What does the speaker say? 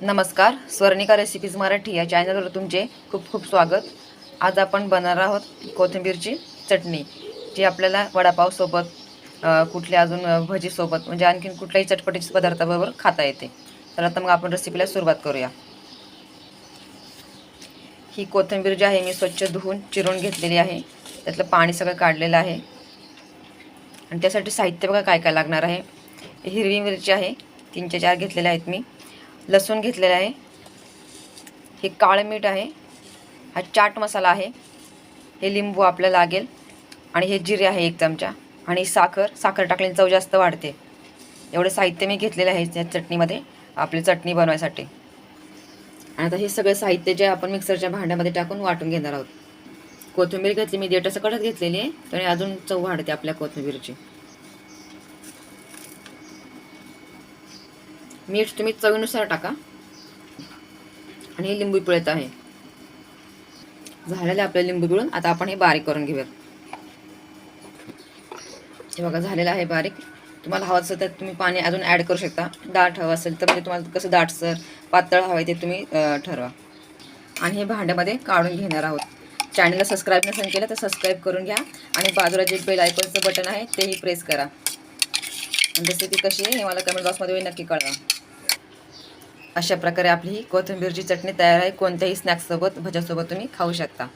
नमस्कार स्वर्णिका रेसिपीज मराठी या चॅनलवर तुमचे खूप खूप स्वागत. आज आपण बनणार आहोत कोथिंबीरची चटणी जी आपल्याला वडापावसोबत कुठल्या अजून भजीसोबत म्हणजे आणखीन कुठल्याही चटपटीच्या पदार्थाबरोबर खाता येते. तर आता मग आपण रेसिपीला सुरुवात करूया. ही कोथिंबीर जी आहे मी स्वच्छ धुवून चिरून घेतलेली आहे. त्यातलं पाणी सगळं काढलेलं आहे. आणि त्यासाठी साहित्य बघा काय काय लागणार आहे. हिरवी मिरची आहे तीनचे चार घेतलेल्या आहेत मी. लसूण घेतलेला आहे. हे काळं मीठ आहे. हा चाट मसाला आहे. हे लिंबू आपल्याला लागेल. आणि हे जिरे आहे एक चमचा. आणि साखर साखर टाकल्याने चव जास्त वाढते. एवढं साहित्य मी घेतलेलं आहे या चटणीमध्ये आपली चटणी बनवायसाठी. आणि आता हे सगळं साहित्य जे आपण मिक्सरच्या भांड्यामध्ये टाकून वाटून घेणार आहोत. कोथिंबीर घेतली मी देठ सकटच घेतलेली आहे. त्यामुळे अजून चव वाढते आपल्या कोथिंबीरची. मीठ तुम्ही चवीनुसार टाका. आणि हे लिंबू पिळत आहे. झालेलं आहे आपलं लिंबू पिळून. आता आपण हे बारीक करून घेऊयात. हे बघा झालेलं आहे बारीक. तुम्हाला हवं असेल तर तुम्ही पाणी अजून ॲड करू शकता. दाट हवं असेल तर म्हणजे तुम्हाला कसं दाटसर पातळ हवं आहे ते तुम्ही ठरवा. आणि हे भांड्यामध्ये काढून घेणार आहोत. चॅनलला सबस्क्राईब नसेल केलं तर सबस्क्राईब करून घ्या. आणि बाजूला जे बेल आयकॉनचं बटन आहे तेही प्रेस करा. आणि रेसिपी कशी आहे हे मला कमेंट बॉक्समध्ये नक्की कळवा. अशा प्रकारे आपली ही कोथिंबीरची चटणी तयार आहे. कोणत्याही स्नॅक्ससोबत भज्यासोबत तुम्ही खाऊ शकता.